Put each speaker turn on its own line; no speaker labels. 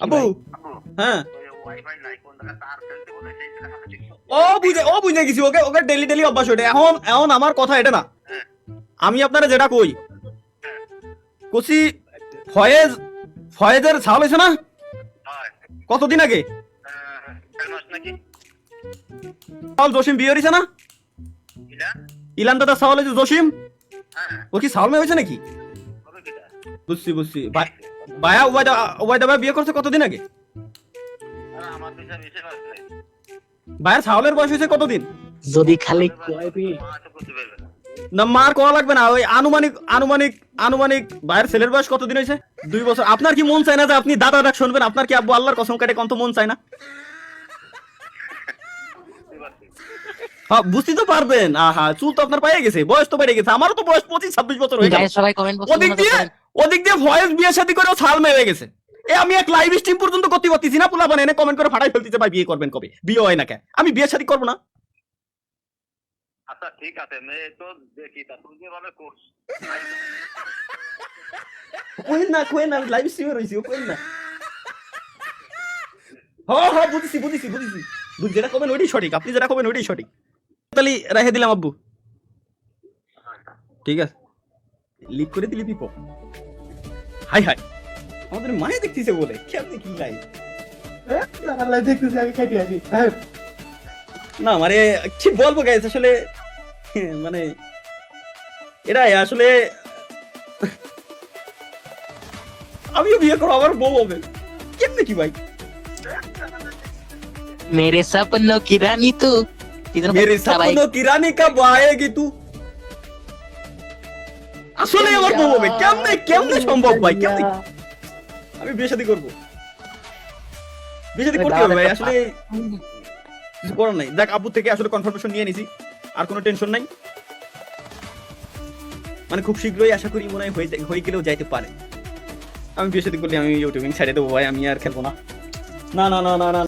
আবু! হ্যাঁ। ও বুঝে ও বুঝে গেছি ওকে ওকে ডেলি ডেলি অভ্যাস ওটা। এখন এখন আমার কথা এটা না। আমি আপনারা যেটা কই কসি ফয়েজ ফয়েজের ছাল হয়েছে না? কতদিন আগে? সাল জসিম বিয়ে হয়েছে না? ইলান দাদা সাওয়াল হয়েছে জসিম? ও কি সাল মেয়ে হয়েছে নাকি? বুঝছি বুঝছি। ভাই- ভাইয়া ওবায়দা ওবায়দা ভাই বিয়ে করছে কতদিন আগে? বয়স হয়েছে কতদিন?
যদি খালি
না মার কোয়া লাগবে না ওই আনুমানিক আনুমানিক আনুমানিক ভাইয়ের ছেলের বয়স কতদিন হয়েছে? দুই বছর। আপনার কি মন চায় না যে আপনি দাদা ডাক শুনবেন? আপনার কি আব্বু আল্লাহর কসম কাটে কত মন চায় না? হ্যাঁ বুঝতে তো পারবেন। আহা চুল তো আপনার পায়ে গেছে বয়স তো বেড়ে গেছে আমারও তো বয়স পঁচিশ ছাব্বিশ বছর হয়ে গেছে
সবাই কমেন্ট
ওদিক দিয়ে ভয়েস বিয়ে শাদী করেও ছাল মেরে গেছে। এ আমি এক লাইভ স্ট্রিম পর্যন্ত করতে পারতেছি না পোলা বানায় কমেন্ট করে ফাটাই ফেলতেছে ভাই বিয়ে করবেন কবে? বিয়ে হয় না কে আমি বিয়ে শাদী করব না।
আচ্ছা ঠিক আছে মেয়ে তো দেখি তা তুই যেভাবে করছ?
কোয়েন না কোয়েন না লাইভ স্ট্রিমে রইছি ও কোয়েন না। হ্যাঁ হ্যাঁ বুঝেছি বুঝেছি বুঝেছি। বুঝ- যেটা কবেন ওইটাই সঠিক আপনি যেটা কবেন ওইটাই সঠিক। তাহলে রেখে দিলাম আব্বু। ঠিক আছে। লিক করে দিলি পিপো। হাই হাই আমাদের মায়ে দেখতেছে বলে কেমনি কি লাই
আল্লাহ দেখতেছি আমি খাইতে আছি হ্যাঁ
না মানে কি বলবো গাইস আসলে মানে এটাই আসলে আমিও বিয়ে করবো আমার বউ হবে কেমনে কি ভাই
मेरे सपनों की रानी तू इधर
मेरे
बच्चा भाई
सपनों की रानी कब आएगी तू আসলে আমার বউ হবে। কেমনে কেমনে সম্ভব ভাই? কেমনে আমি বিয়ে শাদী করব। বিয়ে শাদী করতে হবে ভাই আসলে কিছু করার নাই। দেখ আব্বু থেকে আসলে কনফার্মেশন নিয়ে নিছি। আর কোনো টেনশন নাই। মানে খুব শীঘ্রই আশা করি মনে হয় হয়ে হয়ে গেলেও যাইতে পারে। আমি বিয়ে শাদী করলে আমি ইউটিউবিং ছেড়ে দেবো ভাই আমি আর খেলব না না না না না না।